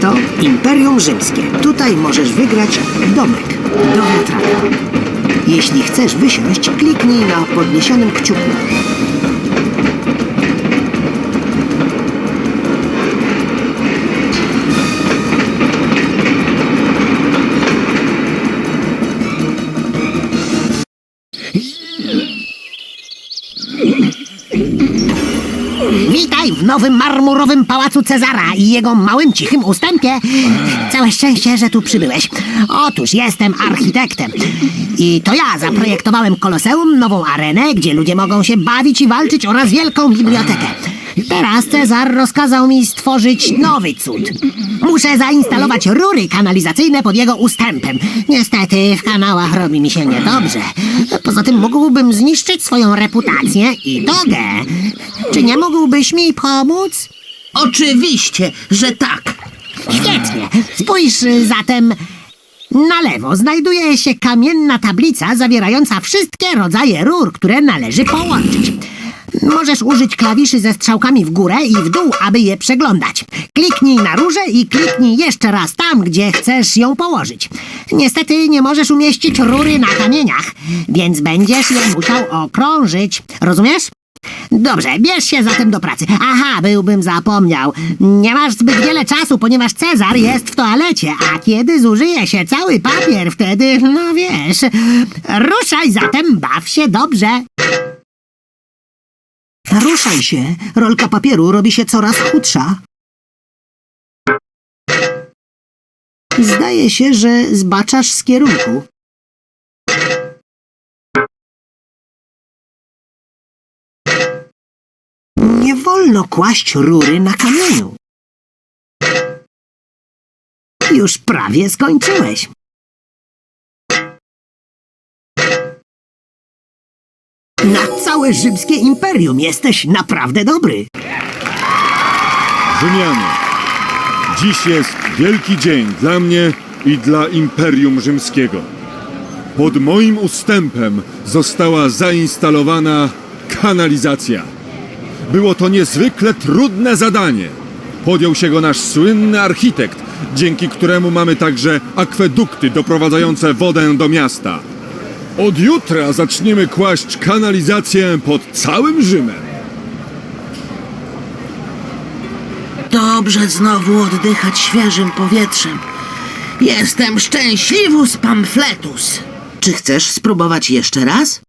to Imperium Rzymskie. Tutaj możesz wygrać domek do wiatraka. Jeśli chcesz wysiąść, kliknij na podniesionym kciuku. Witaj w nowym marmurowym pałacu Cezara i jego małym cichym ustępie. Całe szczęście, że tu przybyłeś. Otóż jestem architektem. I to ja zaprojektowałem koloseum, nową arenę, gdzie ludzie mogą się bawić i walczyć oraz wielką bibliotekę. Teraz Cezar rozkazał mi stworzyć nowy cud. Muszę zainstalować rury kanalizacyjne pod jego ustępem. Niestety w kanałach robi mi się niedobrze. Poza tym mógłbym zniszczyć swoją reputację i dogę. Czy nie mógłbyś mi pomóc? Oczywiście, że tak. Świetnie. Spójrz zatem na lewo. Znajduje się kamienna tablica zawierająca wszystkie rodzaje rur, które należy połączyć. Możesz użyć klawiszy ze strzałkami w górę i w dół, aby je przeglądać. Kliknij na rurze i kliknij jeszcze raz tam, gdzie chcesz ją położyć. Niestety nie możesz umieścić rury na kamieniach, więc będziesz je musiał okrążyć. Rozumiesz? Dobrze, bierz się zatem do pracy. Aha, byłbym zapomniał. Nie masz zbyt wiele czasu, ponieważ Cezar jest w toalecie, a kiedy zużyje się cały papier, wtedy, no wiesz. Ruszaj zatem, baw się dobrze. Ruszaj się, rolka papieru robi się coraz chudsza. Zdaje się, że zbaczasz z kierunku. Nie wolno kłaść rury na kamieniu. Już prawie skończyłeś. Na całe rzymskie imperium jesteś naprawdę dobry. Rzymianie, dziś jest wielki dzień dla mnie i dla Imperium Rzymskiego. Pod moim ustępem została zainstalowana kanalizacja. Było to niezwykle trudne zadanie. Podjął się go nasz słynny architekt, dzięki któremu mamy także akwedukty doprowadzające wodę do miasta. Od jutra zaczniemy kłaść kanalizację pod całym Rzymem. Dobrze znowu oddychać świeżym powietrzem. Jestem szczęśliwus pamfletus. Czy chcesz spróbować jeszcze raz?